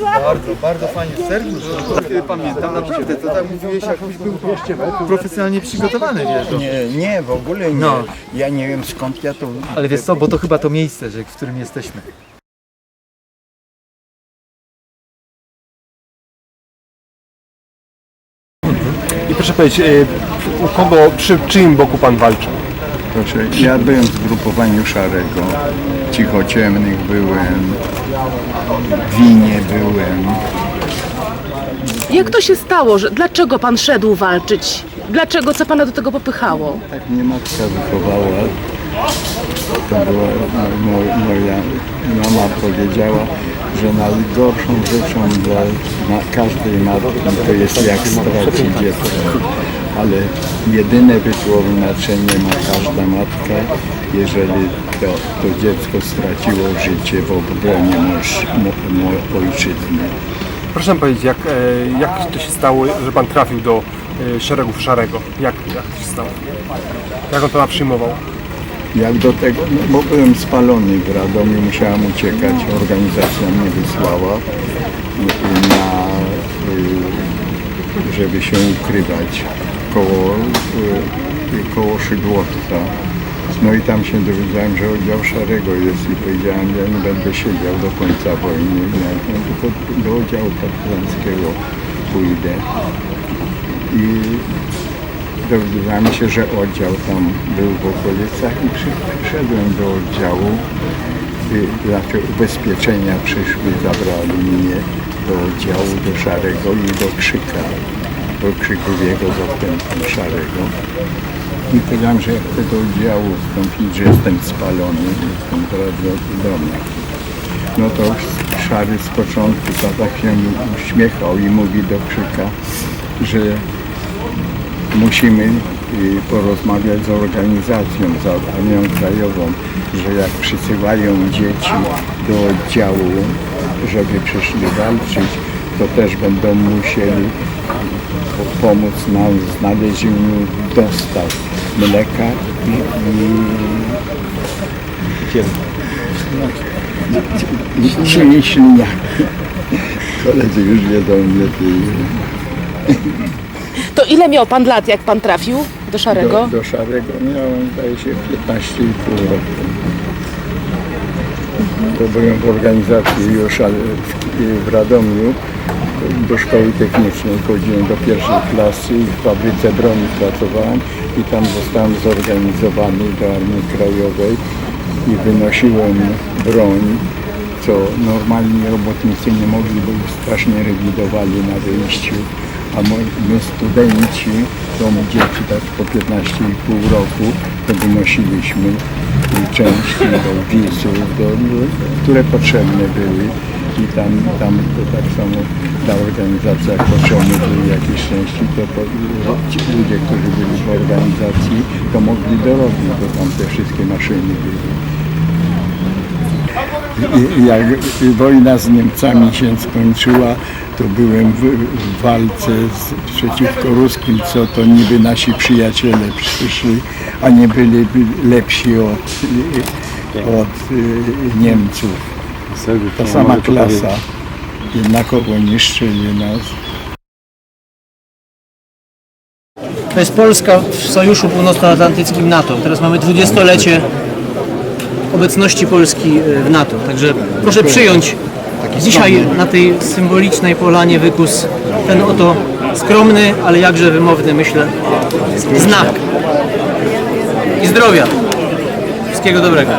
Bardzo, bardzo fajnie. Sergiusz, to pamiętam naprawdę, to tak mówiłeś, jakbyś był profesjonalnie przygotowany, wiesz. Nie, nie, w ogóle nie. No. Ja nie wiem skąd ja to... Ale wiesz co, bo to chyba to miejsce, że, w którym jesteśmy. I proszę powiedzieć, e, u kogo, przy czyim boku pan walczył? Proszę, ja byłem w zgrupowaniu szarego, cichociemnych byłem, w winie byłem. Jak to się stało? Że, dlaczego pan szedł walczyć? Dlaczego? Co pana do tego popychało? Tak mnie matka wychowała. To była mo, moja mama powiedziała, że najgorszą rzeczą dla każdej matki to jest jak straci dziecko. Ale jedyne wytłumaczenie ma każda matka, jeżeli to, to dziecko straciło życie w obronie mo, ojczyzny. Proszę powiedzieć, jak, e, jak to się stało, że pan trafił do e, szeregów szarego? Jak, jak to się stało? Jak on to przyjmował? Jak do tego, no, bo byłem spalony w Radomiu, musiałem uciekać, organizacja mnie wysłała y, na, y, żeby się ukrywać koło, y, koło Szydłowca. No i tam się dowiedziałem, że oddział Szarego jest i powiedziałem, że ja nie będę siedział do końca wojny, ja no, tylko do oddziału partyzanckiego pójdę. I dowiedziałem się, że oddział tam był w okolicach i przy- przyszedłem do oddziału. Znaczy ubezpieczenia przyszły, zabrali mnie do oddziału, do Szarego i do Krzyka, do Krzykowiego zastępcy Szarego. I powiedziałem, że ja chcę do oddziału wstąpić, że jestem spalony, jestem teraz do domu. No to Szary z początku tak się uśmiechał i mówi do Krzyka, że musimy y, porozmawiać z organizacją, z Armią Krajową, że jak przysyłają dzieci do oddziału, żeby przyszli walczyć, to też będą musieli po- pomóc nam w znalezieniu dostaw mleka i, i, i, i, i. Koledzy już wiedzą lepiej. To ile miał pan lat, jak pan trafił do Szarego? Do, do szarego miałem, zdaje się, 15,5 roku. To byłem w organizacji już w, Radomiu, do szkoły technicznej chodziłem do pierwszej klasy i w fabryce broni pracowałem i tam zostałem zorganizowany do Armii Krajowej i wynosiłem broń, co normalni robotnicy nie mogli, bo strasznie rewidowali na wyjściu, a my studenci, to my dzieci tak po 15,5 roku, to wynosiliśmy części do wizów, do, które potrzebne były i tam, tam to tak samo ta organizacja, jak potrzebne były jakieś części, to, to ci ludzie, którzy byli w organizacji, to mogli dorobić, bo tam te wszystkie maszyny były. I- Jak wojna z Niemcami się skończyła, to byłem w, w walce z, przeciwko ruskim, co to niby nasi przyjaciele przyszli, a nie byli lepsi od, od y, Niemców. Ta sama klasa. Jednakowo niszczyli nas. To jest Polska w Sojuszu Północnoatlantyckim NATO. Teraz mamy 20-lecie obecności Polski e, w NATO. Także proszę przyjąć dzisiaj na tej symbolicznej polanie wykus ten oto skromny, ale jakże wymowny, myślę, znak. I zdrowia. Wszystkiego dobrego.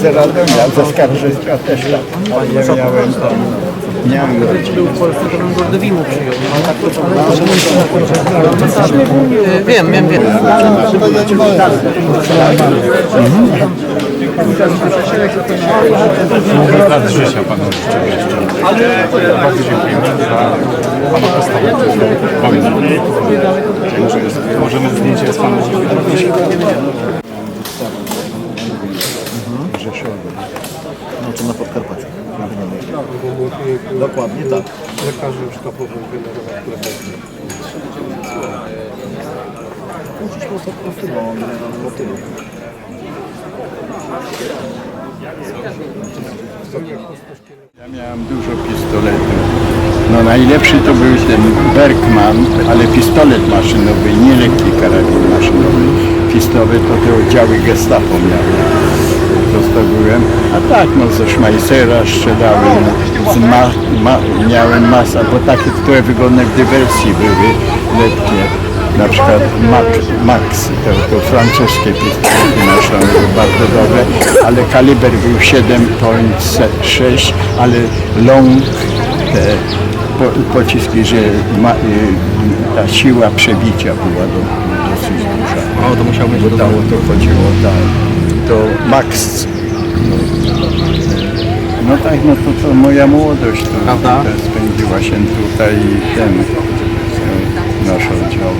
Z Radomia, ze Skarżyska też tam. Ja miałem, miałem rodzinę. w Polsce, to bym go przyjął. E, Wiem, wiem, wiem. lat życia panu życzymy jeszcze. Bardzo dziękujemy za pana postawę jest, możemy zdjęcie z panem zrobić. Znaczy na Podkarpaciu. Dokładnie tak. Lekarzy sztabowych generował, które Ja miałem dużo pistoletów. No najlepszy to był ten Bergman, ale pistolet maszynowy, nie lekki karabin maszynowy. Pistolet to te oddziały gestapo miały. A tak, no ze Schmeissera strzelałem. Z ma, ma, miałem masa, bo takie, które wygodne w dywersji były, letnie. Na przykład Max, Max to, to francuskie pistolety maszynowe były bardzo dobre, ale kaliber był 7,6, ale long te po, pociski, że ma, y, ta siła przebicia była do, dosyć duża. O, to musiał być Bo to chodziło, tak. To Max. No, tak, no to, to moja młodość to, Prawda? to spędziła się tutaj i ten e, nasz oddział.